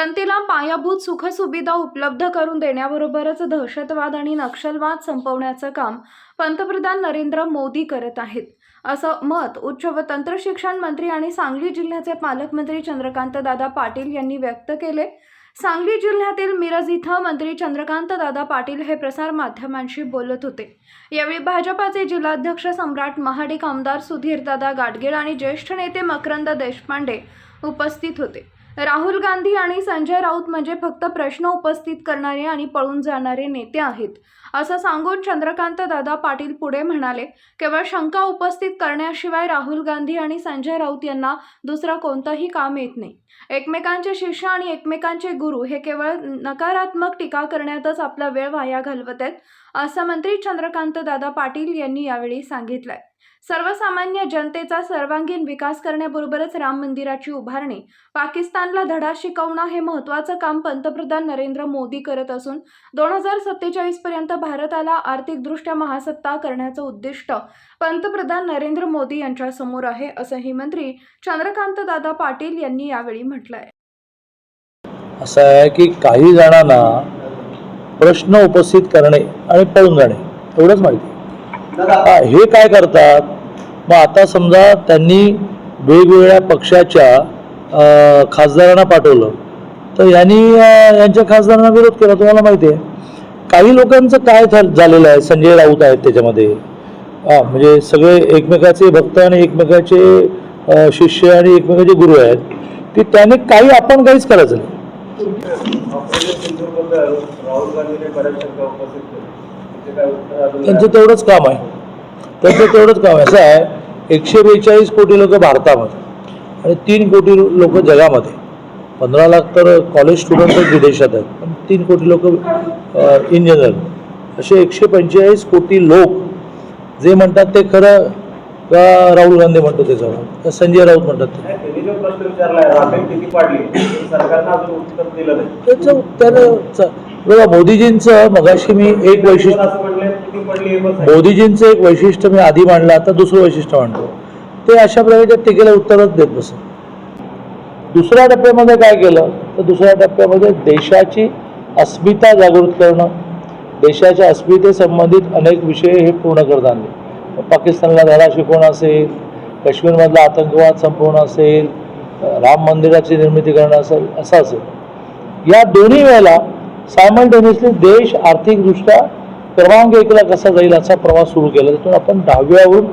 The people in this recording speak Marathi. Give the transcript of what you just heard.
जनतेला पायाभूत सुखसुविधा उपलब्ध करून देण्याबरोबरच दहशतवाद आणि नक्षलवाद संपवण्याचं काम पंतप्रधान नरेंद्र मोदी करत आहेत. असं मत उच्च व तंत्र शिक्षण मंत्री आणि सांगली जिल्ह्याचे पालकमंत्री चंद्रकांत दादा पाटील यांनी व्यक्त केले. सांगली जिल्ह्यातील मिरज इथं मंत्री चंद्रकांत दादा पाटील हे प्रसार माध्यमांशी बोलत होते. यावेळी भाजपाचे जिल्हाध्यक्ष सम्राट महाडिक आमदार सुधीरदादा गाडगीळ आणि ज्येष्ठ नेते मकरंद देशपांडे उपस्थित होते. राहुल गांधी आणि संजय राऊत म्हणजे फक्त प्रश्न उपस्थित करणारे आणि पळून जाणारे नेते आहेत. असं सांगून चंद्रकांत दादा पाटील पुढे म्हणाले केवळ शंका उपस्थित करण्याशिवाय राहुल गांधी आणि संजय राऊत यांना दुसरं कोणतंही काम येत नाही. एकमेकांचे शिष्य आणि एकमेकांचे गुरु हे केवळ नकारात्मक टीका करण्यातच आपला वेळ वाया घालवत आहेत. असं मंत्री चंद्रकांत दादा पाटील यांनी यावेळी सांगितलंय. सर्वसामान्य जनतेचा सर्वांगीण विकास करण्याबरोबरच राम मंदिराची उभारणी पाकिस्तानला धडा शिकवणं हे महत्त्वाचं काम पंतप्रधान नरेंद्र मोदी करत असून दोन हजार सत्तेचाळीस पर्यंत भारताला आर्थिकदृष्ट्या महासत्ता करण्याचं उद्दिष्ट पंतप्रधान नरेंद्र मोदी यांच्या समोर आहे असंही मंत्री चंद्रकांत दादा पाटील यांनी यावेळी म्हटलंय. असं आहे की काही जणांना प्रश्न उपस्थित करणे आणि पळून जाणे एवढंच माहिती. हे काय करतात? मग आता समजा त्यांनी वेगवेगळ्या पक्षाच्या खासदारांना पाठवलं. तर यांनी यांच्या खासदारांना विरोध केला तुम्हाला माहिती आहे. काही लोकांचं काय झालेलं आहे? संजय राऊत आहेत त्याच्यामध्ये. हां म्हणजे सगळे एकमेकाचे भक्त आणि एकमेकाचे शिष्य आणि एकमेकाचे गुरु आहेत. की त्याने काही आपण काहीच करायचं नाही. त्यांचं तेवढंच काम आहे. त्यांचं तेवढंच काम आहे. असं आहे एकशे बेचाळीस कोटी लोक भारतामध्ये आणि तीन कोटी लोक जगामध्ये. पंधरा लाख तर कॉलेज स्टुडंटच विदेशात आहेत पण तीन कोटी लोक इन जनरल असे एकशे पंचेचाळीस कोटी लोक जे म्हणतात ते खरं का राहुल गांधी म्हणतो त्याच्यावर का संजय राऊत म्हणतात त्याचं उत्तर बघा मोदीजींचं मगाशी मी एक वैशिष्ट्य मोदीजींचं एक वैशिष्ट्य मी आधी मांडलं आता दुसरं वैशिष्ट्य मांडतो. ते अशा प्रकारच्या टीकेला उत्तरच देत बसत. दुसऱ्या टप्प्यामध्ये काय केलं? तर दुसऱ्या टप्प्यामध्ये देशाची अस्मिता जागृत करणं देशाच्या अस्मितेसंबंधित अनेक विषय हे पूर्ण करत आणले. पाकिस्तानला धडा शिकवणं असेल काश्मीरमधला आतंकवाद संपवणं असेल राम मंदिराची निर्मिती करणं असेल असं असेल. या दोन्ही वेळेला सायमल्टेनियसली देश आर्थिकदृष्ट्या क्रमांक एकला कसा जाईल असा प्रवास सुरू केला त्यातून आपण दहाव्यावरून